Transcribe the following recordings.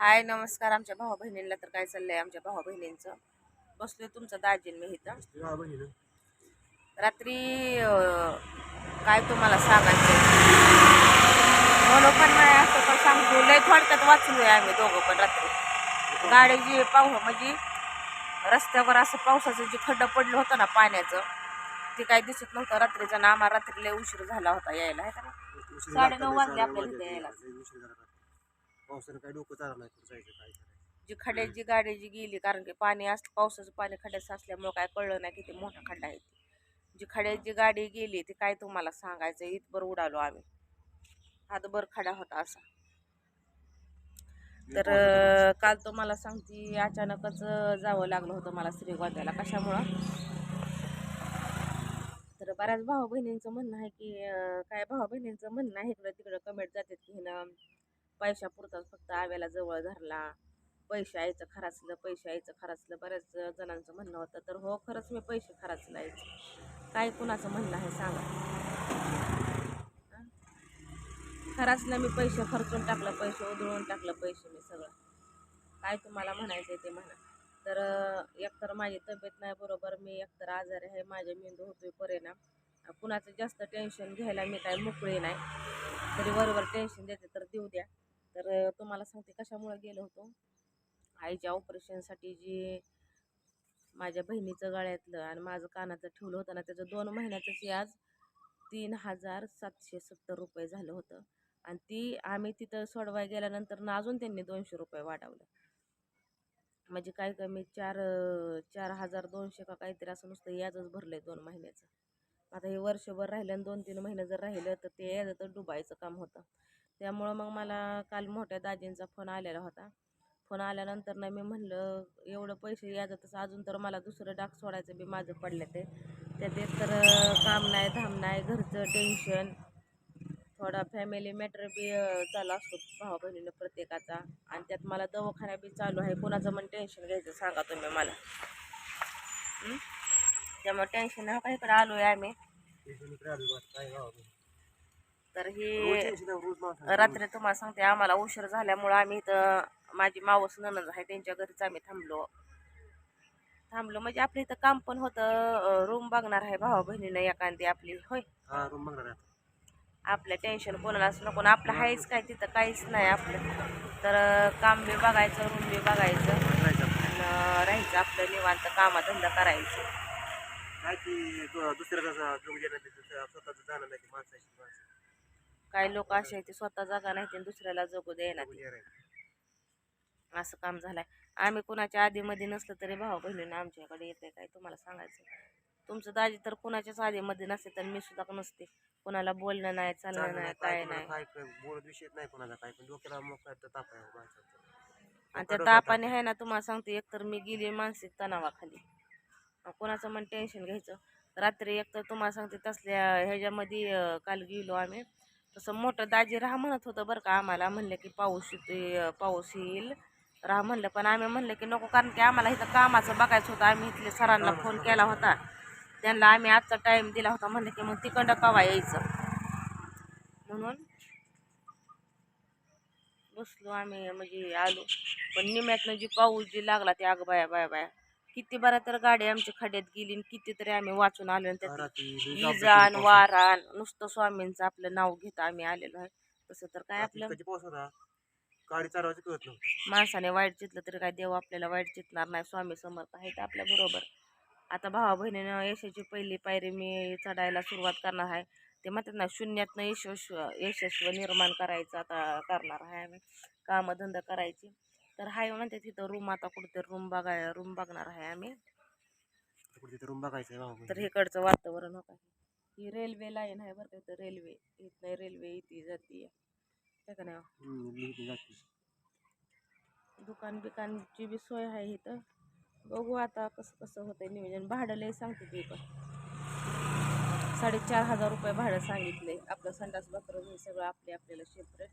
हाय नमस्कार. आमच्या भावा बहिणींना तर काय चाललंय? आमच्या भावा बहिणींचं बसलोय तुमचं दाजीन मी इथं. रात्री काय तुम्हाला सांगायचं म्हणून पण नाही असं पण सांगतो लय थोडक्यात वाचलोय आम्ही दोघं पण रात्री. गाडी जी पाव म्हणजे रस्त्यावर असं पावसाचं जे खड्डं पडलं होतं ना पाण्याचं ते काही दिसत नव्हतं. रात्रीचं ना आम्हाला रात्री लय उशीर झाला होता यायला आहे का नाही? साडेनऊ वाजले आपल्याला इथे यायला. पावसानं काय डोकं चाललं नाही कुठं जायचं काय करायचं? जी खड्ड्याची गाडी जी गेली कारण की पाणी असलं पावसाचं पाणी खड्ड्याचं असल्यामुळं काय कळलं नाही किती मोठा खड्डा आहे ते. जी खड्याची गाडी गेली ती काय तुम्हाला सांगायचं? इथभर उडालो आम्ही. हातभर खडा होता असा. तर अं, काल तुम्हाला सांगते अचानकच अं, जावं लागलं होतं मला श्रीगोंद्याला. कशामुळं? तर बऱ्याच भाऊ बहिणींचं म्हणणं आहे की अं, काय भाऊ बहिणींचं म्हणणं आहे इकडं तिकडं कमेंट जातात की हिनं पैशापुरताच फक्त आव्याला जवळ धरला. पैसे यायचं खराचलं पैसे यायचं खराचलं बऱ्याच जणांचं म्हणणं होतं तर हो खरंच मी पैसे खराचलायचं. काय कुणाचं म्हणणं आहे सांगा. हं? खराचलं मी पैसे खर्चून टाकलं पैसे उधळून टाकलं पैसे मी सगळं. काय तुम्हाला म्हणायचं आहे ते म्हणा. तर एकतर माझी तब्येत नाही बरोबर मी एकतर आजारी आहे माझ्या मेंदू होतोय परिणाम कुणाचं जास्त टेन्शन घ्यायला मी काय मोकळी नाही. तरी बरोबर टेन्शन देते तर देऊ द्या. तर तुम्हाला सांगते कशामुळे गेलो होतो. आईच्या ऑपरेशनसाठी जी माझ्या बहिणीचं गळ्यातलं आणि माझं कानाचं ठेवलं होतं ना त्याचं दोन महिन्याचंच आज तीन हजार सातशे सत्तर रुपये झालं होतं. आणि ती आम्ही तिथं सोडवाय गेल्यानंतर ना अजून त्यांनी दोनशे रुपये वाढवलं. म्हणजे काय कमी चार चार हजार दोनशे का काहीतरी असं नुसतं याजच भरलंय दोन महिन्याचं. आता हे वर्षभर राहिलं आणि दोन तीन महिने जर राहिलं तर ते याचं तर डुबायचं काम होतं. त्यामुळं मग मला काल मोठ्या दाजींचा फोन आलेला होता. फोन आल्यानंतर ना मी म्हणलं एवढं पैसे याजातच अजून तर मला दुसरं डाक सोडायचं बी माझं पडलं ते. त्यात तर काम नाही धाम नाही घरचं टेन्शन थोडा फॅमिली मॅटर बी चालू असतो भावा बहिणीनं प्रत्येकाचा. आणि त्यात मला दवाखाना बी चालू आहे. कोणाचं पण टेन्शन घ्यायचं सांगा तुम्ही मला. त्यामुळं त्यामुळे टेन्शन नका इकडे आलो आहे आम्ही टेन्शन इकडे आलं बा, काय गावात. तर ही रात्री तुम्हाला सांगते आम्हाला उशीर झाल्यामुळं आम्ही इथं माझी मावस ननद आहे त्यांच्या घरीच आम्ही थांबलो. थांबलो म्हणजे आपल्या इथं काम पण होतं रूम बघणार आहे भावा बहिणीनं एखादी आपली होय. आपलं टेन्शन कोणालाच नको आणि आपलं आहेच काय तिथं काहीच नाही आपलं. तर काम बी बघायचं रूम बी बघायचं राहायचं. आपलं निवांत कामाधंदा करायचं. काय ती दु- दुसऱ्याचा जग गेलं ते दुसऱ्या काही लोक असे आहेत ते स्वतः जागा नाही ते दुसऱ्याला जगू देणार हे राहायचं. असं काम झालंय. आम्ही कुणाच्या आधीमध्ये नसलं तरी भाऊ बहिणीनं आमच्याकडे येते काय तुम्हाला सांगायचं? तुमचं दाजी तर कुणाच्याच आधीमध्ये नसते तर मी सुद्धा नसते. कुणाला बोलणं नाही चालणं नाही काय नाही. माणसाचं. आणि त्या तापाने आहे. ना तुम्हाला सांगते एकतर मी गेली मानसिक तणावाखाली. कोणाचं मन टेन्शन घ्यायचं. रात्री एकतर तुम्हाला सांगते तसल्या ह्याच्यामध्ये काल गेलो आम्ही. तसं मोठं दाजी राहा म्हणत होतं बरं का आम्हाला. म्हणलं की पाऊस पाऊस येईल. राहा म्हणलं पण आम्ही म्हणलं की नको कारण की आम्हाला इथं कामाचं बघायचं होतं. आम्ही इथले सरांना फोन केला होता. त्यांना आम्ही आजचा टाईम दिला होता. म्हणलं की मग तिकडं कवा यायचं? म्हणून बसलो आम्ही म्हणजे आलो. पण निम्यातनं जी पाऊस जी लागला ते अग बाया बाया बाया. किती बऱ्या तर गाडी आमच्या खड्यात गेली आणि कितीतरी आम्ही वाचून आलो आणि त्यात इजान वारान नुसतं स्वामींचं आपलं नाव घेता आम्ही आलेलो आहे. तसं तर काय. आपलं गाडी चालवायचं कळत नव्हतं. माणसाने वाईट चितलं तरी काय देव आपल्याला वाईट चितणार नाही. स्वामी समर्थ आहेत आपल्या बरोबर. आता भावा बहिणीनं यशाची पहिली पायरी मी चढायला सुरुवात करणार आहे. ते म्हणतात ना शून्यातनं यशस्व यशस्व निर्माण करायचं आता करणार आहे आम्ही. कामधंदा करायची. तर हाय म्हणते तिथं रूम आता कुठेतरी रूम बघाय रूम बघणार आहे आम्ही. रूम बघायचं आहे बाबा तर इकडचं वातावरण हो काय ही रेल्वे लाईन आहे बरं का रेल्वे इथं रेल्वे इथे जाते का नाही. दुकान बिकानची बी सोय आहे इथं. बघू आता कसं कसं होतंय नियोजन. भाडं लय सांगते ती पण साडेचार हजार रुपये भाडं सांगितले आपलं संडास बाथरूम हे सगळं आपले आपल्याला सेपरेट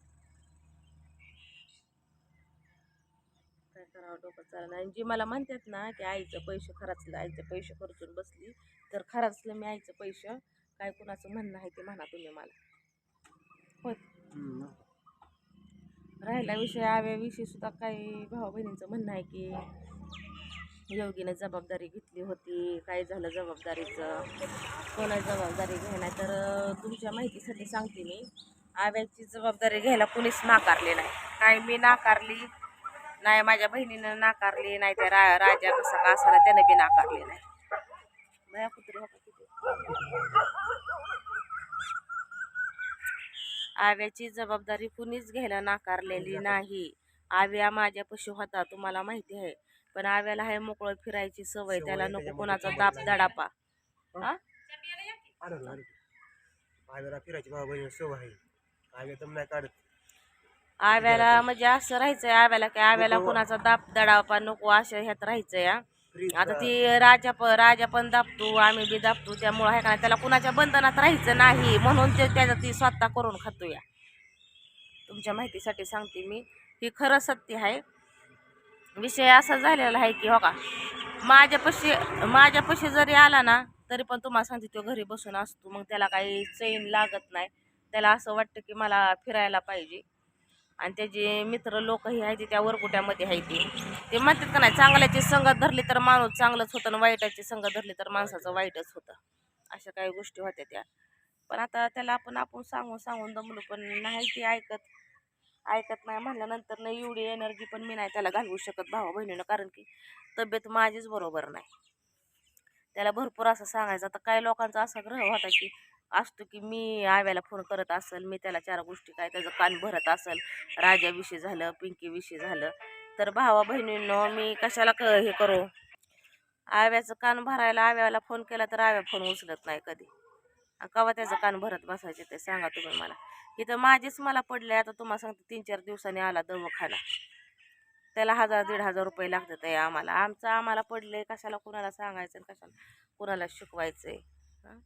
करावं डोकं चाललं आणि जी मला म्हणतात ना की आईचं पैसे खर्चलं आईचे पैसे खर्चून बसली तर खर्चलं मी आईचं पैसे. काय कुणाचं म्हणणं आहे ते म्हणा तुम्ही मला. होय. राहिला विषय आव्याविषयी सुद्धा काही भाऊ बहिणींचं म्हणणं आहे की योगीने जबाबदारी घेतली होती काय झालं जबाबदारीचं कोणा जबाबदारी घ्यायला तर तुमच्या माहितीसाठी सांगते मी. आव्याची जबाबदारी घ्यायला कुणीच नाकारली नाही. काय मी नाकारली नाही माझ्या बहिणीनं नाकारली नाही त्या रा राजा कसा का असाला त्यानं बी नाकारली नाही. बाया कुत्री हो? आव्याची जबाबदारी कुणीच घ्यायला नाकारलेली नाही. आव्या माझ्यापाशी होता तुम्हाला माहिती आहे. पण आव्याला आहे मोकळं फिरायची सवय त्याला नको कोणाचा दाब दडापा. हा? फिरायची सवय आहे. आव्या तर नाही काढत आव्याला म्हणजे असं राहायचंय आव्याला की आव्याला कोणाचा दाब दडापा नको असं ह्यात राहायचंय हा. फ्रीज आता ती राजा पण राजा पण दाबतो आम्ही बी दाबतो त्यामुळं आहे का त्याला कुणाच्या बंधनात राहायचं नाही म्हणून ते त्याचं ती स्वतः करून खातो या. तुमच्या माहितीसाठी सांगते मी ही खरं सत्य आहे विषय असा झालेला आहे की हो का माझ्यापाशी माझ्यापाशी जरी आला ना तरी पण तुम्हाला सांगते तो घरी बसून असतो मग त्याला काही चैन लागत नाही. त्याला असं वाटतं की मला फिरायला पाहिजे. आणि त्याचे मित्र लोकही आहे ते त्या वरकुट्यामध्ये आहे ते. ते म्हणतात का नाही चांगल्याची संगत धरली तर माणूस चांगलंच होतं आणि वाईटाची संगत धरली तर माणसाचं वाईटच होतं. अशा काही गोष्टी होत्या त्या. पण आता त्याला आपण आपण सांगून सांगून दमलो पण नाही ते ऐकत ऐकत नाही. म्हणल्यानंतर नाही एवढी एनर्जी पण मी नाही त्याला घालवू शकत भावा बहिणीनं कारण की तब्येत माझीच बरोबर नाही. त्याला भरपूर असं सांगायचं. आता काही लोकांचा असा ग्रह होता की असतो की मी आव्याला फोन करत असेल मी त्याला चार गोष्टी काय त्याचं कान भरत असेल राजाविषयी झालं पिंकीविषयी झालं तर भावा बहिणींनो मी कशाला क हे करू? आव्याचं कान भरायला आव्याला फोन केला तर आव्या फोन उचलत नाही कधी. कवा त्याचं कान भरत बसायचे ते सांगा तुम्ही मला. इथं माझेच मला पडले आता तुम्हाला सांगते तीन चार दिवसांनी आला दवाखाना. त्याला हजार दीड हजार रुपये लागतात आहे आम्हाला. आमचं आम्हाला पडले कशाला कुणाला सांगायचं कशाला कुणाला शिकवायचं आहे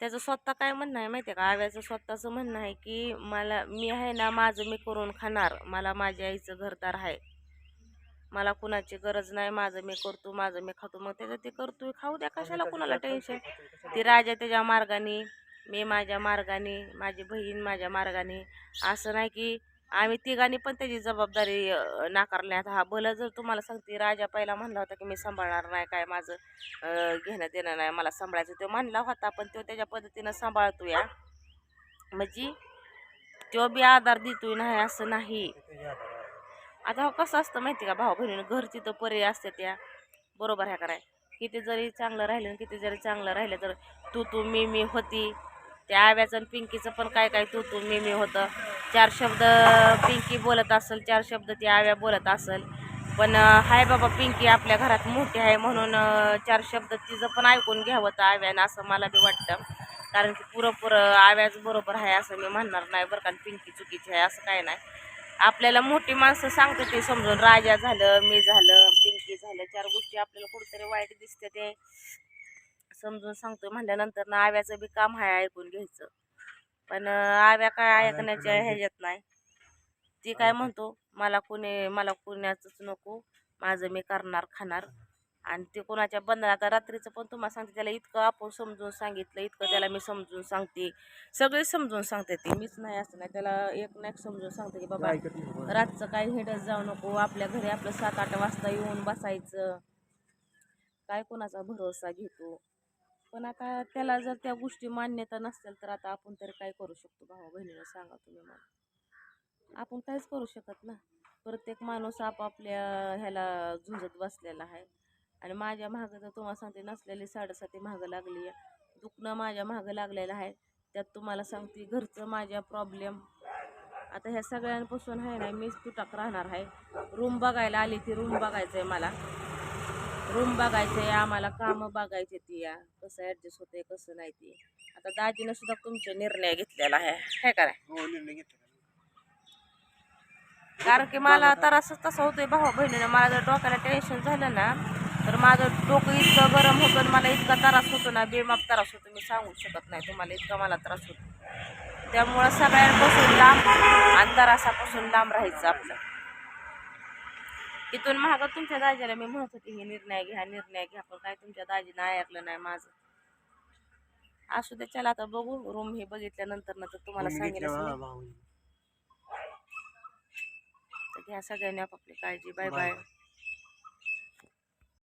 त्याचं स्वतः काय म्हणणं आहे माहिती आहे का? आव्याचं स्वतःचं म्हणणं आहे की मला मी आहे ना माझं मी करून खाणार. मला माझ्या आईचं घरदार आहे. मला कुणाची गरज नाही माझं मी करतो माझं मी खातो. मग त्याचं ते करतोय. खाऊ द्या कशाला कुणाला टेन्शन ती राजा त्याच्या मार्गाने मी माझ्या मार्गाने माझी बहीण माझ्या मार्गाने. असं नाही की आम्ही तिघांनी पण त्याची जबाबदारी अं, नाकारली आता हा भलं जर तुम्हाला सांगते राजा पहिला म्हणला होता की मी सांभाळणार नाही काय माझं घेणं देणं नाही मला सांभाळायचं तो म्हणला होता पण तो त्याच्या पद्धतीनं सांभाळतो या म्हणजे तो बी आधार देतोय नाही असं नाही. आता हो कसं असतं माहिती का? भाऊ बहिणीनं घरची तर पर्याय असते त्या. बरोबर ह्या कराय किती जरी चांगलं राहिलं किती जरी चांगलं राहिलं तर तू तू मी मी होती. त्या आव्याचं आणि पिंकीचं पण काय काय तू तू मी मी होतं. चार शब्द पिंकी बोलत असेल चार शब्द ती आव्या बोलत असेल. पण हाय बाबा पिंकी आपल्या घरात मोठी आहे म्हणून चार शब्द तिचं पण ऐकून घ्यावं तर आव्यानं असं मला बी वाटतं. कारण की पुरंपूर आव्याच बरोबर आहे असं मी म्हणणार नाही बरं का आणि पिंकी चुकीची आहे असं काय नाही. आपल्याला मोठी माणसं सांगते ते समजून राजा झालं मी झालं पिंकी झालं चार गोष्टी आपल्याला कुठेतरी वाईट दिसते ते. समजून सांगतो म्हणल्यानंतर ना आव्याचं बी काम आहे ऐकून घ्यायचं. पण आव्या काय ऐकण्याच्या ह्याच्यात नाही. ती काय म्हणतो मला कोणी मला कोणाचंच नको माझं मी करणार खाणार. आणि ते कोणाच्या बंधन आता रात्रीचं पण तुम्हाला सांगते त्याला इतकं आपण समजून सांगितलं इतकं त्याला मी समजून सांगते. सगळे समजून सांगते ती मीच नाही असं नाही त्याला एक ना एक समजून सांगते की बाबा रातचं काही हिंडत जाऊ नको आपल्या घरी आपलं सात आठ वाजता येऊन बसायचं. काय कोणाचा भरोसा घेतो? पण आता त्याला जर त्या गोष्टी मान्यता नसतील तर आता आपण तरी काय करू शकतो? भावा बहिणीला सांगा तुम्ही मला. आपण काहीच करू शकत ना. प्रत्येक माणूस आपापल्या ह्याला झुंजत बसलेला आहे. आणि माझ्या मागं तर तुम्हाला सांगते नसलेली साडेसाती मागं लागली आहे. दुखणं माझ्या मागं लागलेलं आहे. त्यात तुम्हाला सांगते घरचं माझ्या प्रॉब्लेम आता ह्या सगळ्यांपासून आहे ना मीच तुटाक राहणार आहे. रूम बघायला आली ती रूम बघायचं आहे मला. रूम बघायचं आहे आम्हाला कामं बघायचे ती या. कसं ॲडजस्ट होतंय कसं नाही ती. आता दाजीनं सुद्धा तुमचा निर्णय घेतलेला आहे. काय काय हो घेतला कारण की मला त्रासच तसा होतोय भावा बहिणीनं. मला जर डोक्याला टेन्शन झालं ना तर माझं डोकं इतकं गरम होतं आणि मला इतका त्रास होतो ना बेमाप त्रास होतो मी सांगू शकत नाही तुम्हाला. इतका मला त्रास होतो. त्यामुळं सगळ्यांपासून लांब आणि त्रासापासून लांब राहायचं आपलं. इथून महाग तुमच्या दाजीला मी म्हणत होती हे निर्णय घ्या निर्णय घ्या पण काय तुमच्या दाजीनं ऐकलं नाही माझं. असू दे चला आता बघू. रूम हे बघितल्यानंतर ना तर तुम्हाला सांगितलं तर घ्या सगळ्यांनी आपापली काळजी. बाय. बाय.